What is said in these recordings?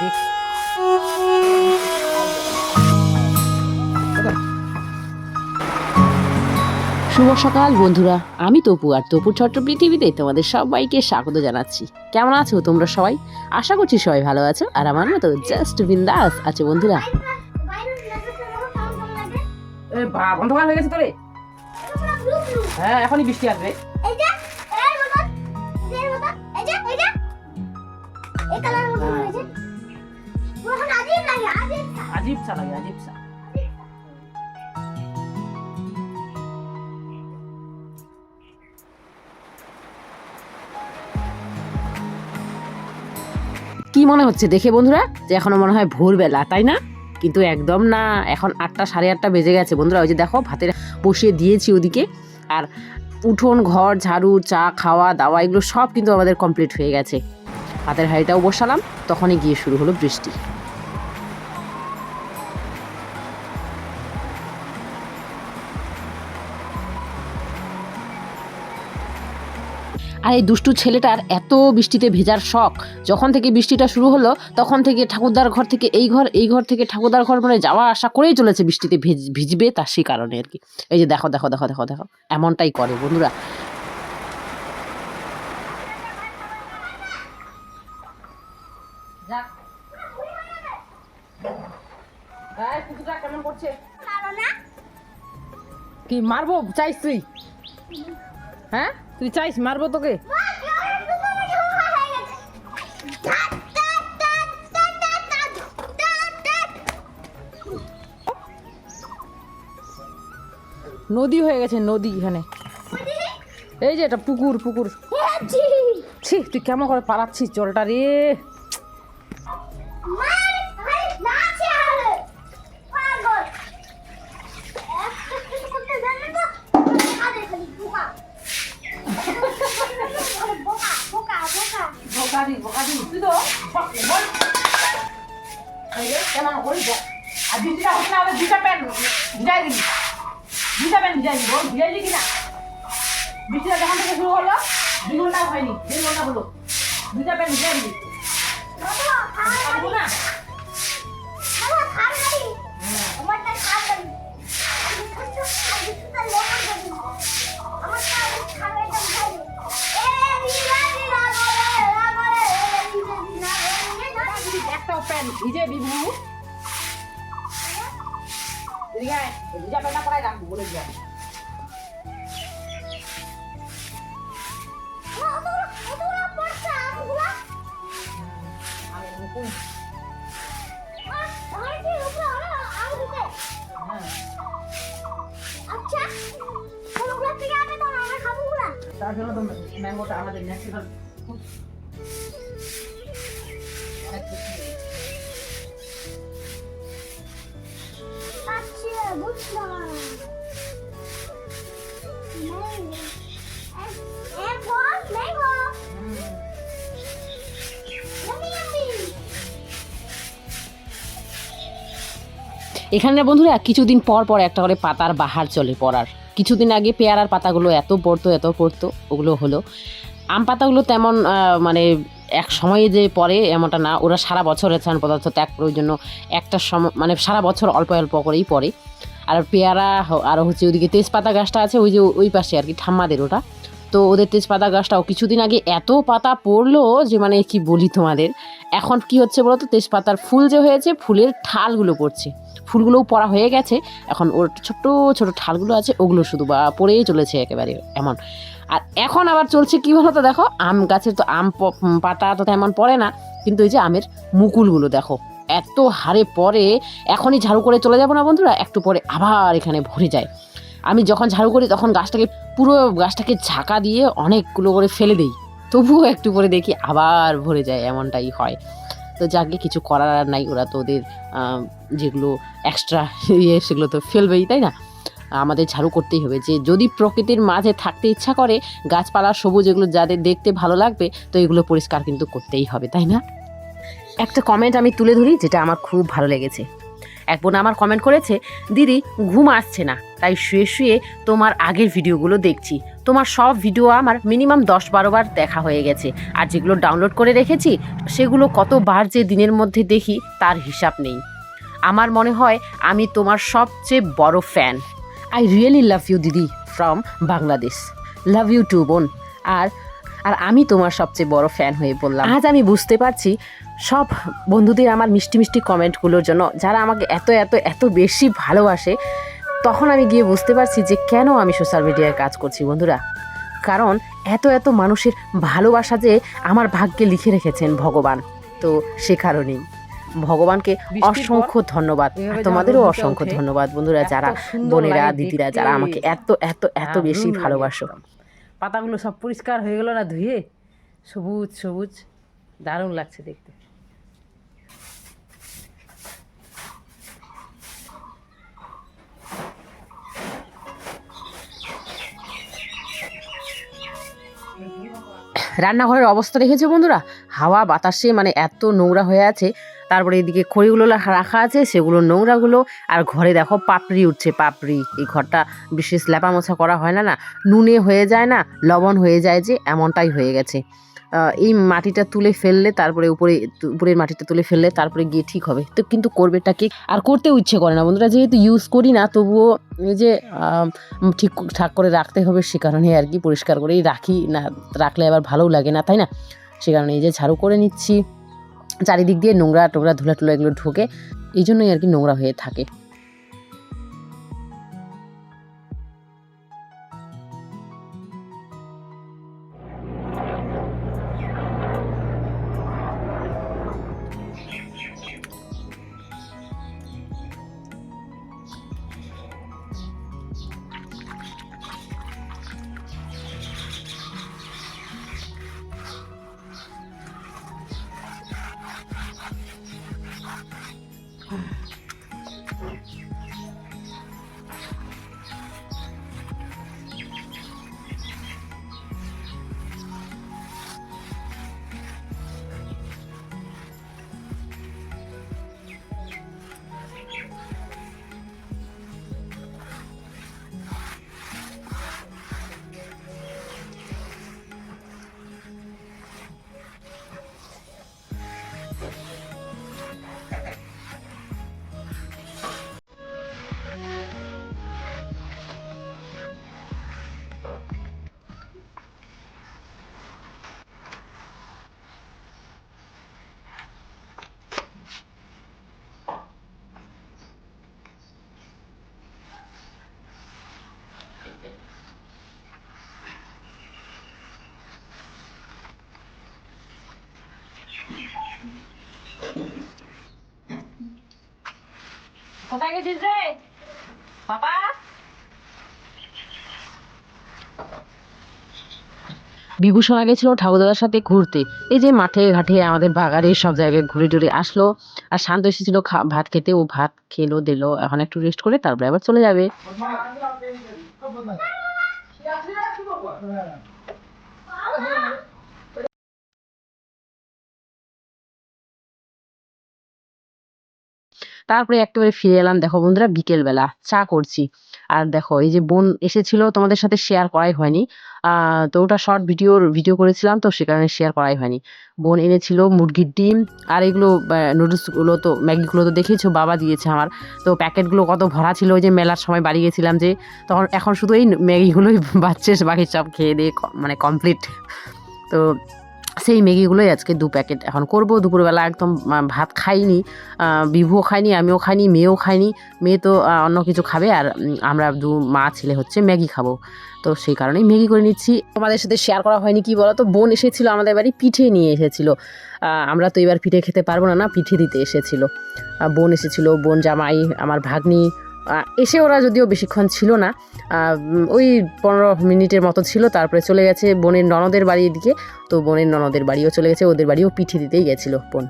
দেখ। শুভ সকাল বন্ধুরা। আমি তপু আর তপুর ছোট্ট পৃথিবীতে তোমাদের সবাইকে স্বাগত জানাচ্ছি। কেমন আছো তোমরা সবাই? আশা করছি সবাই ভালো আছো আর আমার মতো জাস্ট বিন্দাস আছে বন্ধুরা। এ বা হয়ে গেছে তোরে হ্যাঁ এখনই বৃষ্টি আসবে। আজিব সা লাগে আজিব সা কি মনে হচ্ছে দেখে বন্ধুরা? যে এখনও মনে হয় ভোরবেলা, তাই না? কিন্তু একদম না, এখন আটটা, সাড়ে আটটা বেজে গেছে বন্ধুরা। ওই যে দেখো, ভাতের বসিয়ে দিয়েছি ওদিকে। আর উঠোন, ঘর, ঝাড়ু, চা, খাওয়া, দাওয়া, এগুলো সব কিন্তু আমাদের কমপ্লিট হয়ে গেছে। ভাতের হাঁড়িটাও বসালাম, তখনই গিয়ে শুরু হলো বৃষ্টি। আর এই দুষ্টু ছেলেটার এত বৃষ্টিতে ভেজার শখ। যখন থেকে বৃষ্টিটা শুরু হলো তখন থেকে ঠাকুরদার ঘর থেকে এই ঘর এই ঘর থেকে ঠাকুরদার ঘর মানে যাওয়া আসা করেই চলেছে বৃষ্টিতে ভেজ- ভিজবে তার সেই কারণে আর কি। এই যে দেখো দেখো দেখো দেখো দেখো এমনটাই করে বন্ধুরা। কি মারবো? তুই হ্যাঁ? তুই চাইস মারবো তোকে? নদী হয়ে গেছে, নদী এখানে। এই যে এটা পুকুর পুকুর। তুই কেমন করে পালাচ্ছিস জলটা রে বোকাদি বোকাদি তুই তো বল এই যে কেমন করি বল আর আবার দুটা প্যান্ট ভিজাই দিবি। দুটা প্যান্ট ভিজাই দিবি। ভিজাইলি কিনা? বৃষ্টিটা যখন থেকে শুরু হলো দুই ঘণ্টা হয়নি দেড় ঘণ্টা হলো। দুটা প্যান্ট ভিজাই দিবি। না একটাও প্যান্ট ভিজে দিবি। এদিকে আয়, এই ভিজা প্যান্টটা পরাই রাখব বলে দিলাম আমি মুকুল হ্যাঁ আচ্ছা কোনগুলো থেকে আনে তো আমরা খাবগুলা তার জন্য তো ম্যাঙ্গোটা আমাদের ন্যাচারাল অনেক এখানে বন্ধুরা, কিছুদিন পর পর একটা করে পাতার বাহার চলে পড়ার। কিছুদিন আগে পেয়ারার পাতাগুলো এত পড়তো এত পড়তো, ওগুলো হলো। আম পাতাগুলো তেমন মানে এক সময়ে যে পড়ে এমনটা না। ওরা সারা বছর রেছান পদার্থ ত্যাগ করে ওই জন্য একটা সময় মানে সারা বছর অল্প অল্প করেই পড়ে। আর পেয়ারা আর হচ্ছে ওইদিকে তেজপাতা গাছটা আছে, ওই যে ওই পাশে আর কি, ঠাম্মাদের ওটা। তো ওদের তেজপাতা গাছটাও কিছুদিন আগে এত পাতা পড়ল যে মানে কি বলি তোমাদের, এখন কি হচ্ছে বলো তো তেজপাতার ফুল যে হয়েছে, ফুলের ঠালগুলো পড়ছে। ফুলগুলোও পড়া হয়ে গেছে, এখন ওর ছোট ছোট ঠালগুলো আছে, ওগুলো শুধু বা পড়েই চলেছে একেবারে এমন। আর এখন আবার চলছে কি বলো তো দেখো, আম গাছের তো আম পাতা তো তেমন পড়ে না, কিন্তু এই যে আমের মুকুলগুলো দেখো এত হারে পরে এখনই ঝাড়ু করে চলে যাব না বন্ধুরা? একটু পরে আবার এখানে ভরে যায়। আমি যখন ঝাড়ু করি তখন গাছটাকে পুরো গাছটাকে ঝাঁকা দিয়ে অনেকগুলো করে ফেলে দিই। তবুও একটু পরে দেখি আবার ভরে যায়, এমনটাই হয়। তো যাকে কিছু করার আর নাই, ওরা তো ওদের যেগুলো এক্সট্রা ইয়ে সেগুলো তো ফেলবেই, তাই না? আমাদের ঝাড়ু করতেই হবে। যে যদি প্রকৃতির মাঝে থাকতে ইচ্ছা করে, গাছপালা সবুজ, এগুলো যাদের দেখতে ভালো লাগবে, তো এগুলো পরিষ্কার কিন্তু করতেই হবে, তাই না? একটা কমেন্ট আমি তুলে ধরি যেটা আমার খুব ভালো লেগেছে। এক বোন আমার কমেন্ট করেছে, দিদি, ঘুম আসছে না, তাই শুয়ে শুয়ে তোমার আগের ভিডিওগুলো দেখছি। তোমার সব ভিডিও আমার মিনিমাম দশ বারো বার দেখা হয়ে গেছে। আর যেগুলো ডাউনলোড করে রেখেছি, সেগুলো কতবার যে দিনের মধ্যে দেখি, তার হিসাব নেই। আমার মনে হয় আমি তোমার সবচেয়ে বড় fan I really love you দিদি from Bangladesh love you too বোন। আর আর আমি তোমার সবচেয়ে বড় ফ্যান হয়ে বললাম আজ আমি বুঝতে পারছি সব বন্ধুদের আমার মিষ্টি মিষ্টি কমেন্টগুলোর জন্য যারা আমাকে এত এত এত বেশি ভালোবাসে তখন আমি গিয়ে বুঝতে পারছি যে কেন আমি সোশ্যাল মিডিয়ায় কাজ করছি বন্ধুরা। কারণ এত এত মানুষের ভালোবাসা যে আমার ভাগ্যে লিখে রেখেছেন ভগবান। তো সে কারণেই। ভগবানকে অসংখ্য ধন্যবাদ। তোমাদেরও অসংখ্য ধন্যবাদ বন্ধুরা যারা বোনেরা দিদিরা যারা আমাকে এত এত এত বেশি ভালোবাসো। পাতাগুলো সব পরিষ্কার হয়ে গেল না ধুয়ে? সবুজ সবুজ। দারুণ লাগছে দেখতে। রান্নাঘরের অবস্থা দেখেছ বন্ধুরা? হাওয়া, বাতাসে মানে এত নোংরা হয়ে আছে। তারপরে এদিকে খড়িগুলো রাখা আছে, সেগুলো, নোংরাগুলো, আর ঘরে দেখো পাপড়ি উঠছে, পাপড়ি। এই ঘরটা বিশেষ লেপা মোছা করা হয় না না। নুনে হয়ে যায় না, লবণ হয়ে যায় যে, এমনটাই হয়ে গেছে। এই মাটিটা তুলে ফেললে তারপরে উপরে উপরের মাটিটা তুলে ফেললে তারপরে গিয়ে ঠিক হবে। তো কিন্তু করবেটা কি? আর করতেও ইচ্ছে করে না। বন্ধুরা, যেহেতু ইউজ করি না, তবুও যে ঠিক, ঠাক করে রাখতে হবে, সে কারণে আর কি পরিষ্কার করেই রাখি। না, রাখলে আবার ভালোও লাগে না, তাই না? সে কারণে এই যে ঝাড়ু করে নিচ্ছি। চারিদিক দিয়ে নোংরা টোংরা ধুলা টুলা এগুলো ঢোকে। এই জন্যই আর কি নোংরা হয়ে থাকে। কোথায় গেছিস রে? পাপা? বিভূষণা গেছিল ঠাকুরদাদার সাথে ঘুরতে। এই যে মাঠে ঘাটে আমাদের বাগানে সব জায়গায় ঘুরে টুরে আসলো। আর শান্ত এসেছিল ভাত খেতে। ও ভাত খেলো দিলো। এখন একটু রেস্ট করে তারপরে আবার চলে যাবে। তারপরে একেবারে ফিরে এলাম, দেখো বন্ধুরা বিকেলবেলা, চা করছি। আর দেখো, এই যে বোন এসেছিল, তোমাদের সাথে শেয়ার করাই হয়নি। তো ওটা শর্ট ভিডিওর ভিডিও করেছিলাম, তো সে কারণে শেয়ার করাই হয়নি। বোন এনেছিল মুরগির ডিম, আর এগুলো নুডলসগুলো তো ম্যাগিগুলো তো দেখেছ বাবা দিয়েছে আমার। তো প্যাকেটগুলো কত ভরা ছিল, ওই যে মেলার সময় বাড়ি গেছিলাম যে, তখন এখন শুধু এই ম্যাগিগুলোই বাচ্চা, বাকি সব খেয়ে দিয়ে মানে কমপ্লিট তো সেই ম্যাগিগুলোই আজকে দু প্যাকেট। এখন করব, দুপুরবেলা একদম ভাত খাইনি বিভুও খাইনি, আমিও খাইনি, মেয়েও খাইনি। মেয়ে তো অন্য কিছু খাবে আর আমরা দু মা ছেলে হচ্ছে ম্যাগি খাব। তো সেই কারণেই ম্যাগি করে নিচ্ছি। তোমাদের সাথে শেয়ার করা হয়নি, কি বলো তো বোন এসেছিল আমাদের বাড়ি, পিঠে নিয়ে এসেছিল। আমরা তো এবার পিঠে খেতে পারব না না, পিঠে দিতে এসেছিল। বোন এসেছিল, বোন জামাই, আমার ভাগ্নি এসে ওরা যদিও বেশিক্ষণ ছিল না ওই পনেরো মিনিটের মতো ছিল, তারপরে চলে গেছে বোনের ননদের বাড়ির দিকে, তো বোনের ননদের বাড়িও চলে গেছে, ওদের বাড়িও পিঠে দিতেই গেছিল বোন।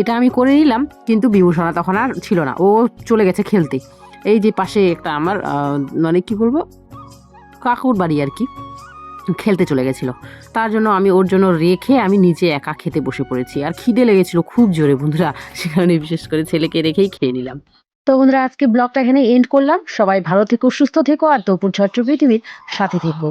এটা আমি করে নিলাম, কিন্তু বিভূষণা তখন আর ছিল না, ও চলে গেছে খেলতে। এই যে পাশে একটা আমার মানে কি বলব, কাকুর বাড়ি আর কি, খেলতে চলে গেছিল। তার জন্য আমি ওর জন্য রেখে আমি নিজে একা খেতে বসে পড়েছি, আর খিদে লেগেছিল খুব জোরে বন্ধুরা সেখানে বিশেষ করে ছেলেকে রেখেই খেয়ে নিলাম। তো বন্ধুরা, আজকে ব্লগটা এখানে এন্ড করলাম। সবাই ভালো থেকো, সুস্থ থেকো, আর তপুর ছোট্ট পৃথিবীর সাথে থেকো।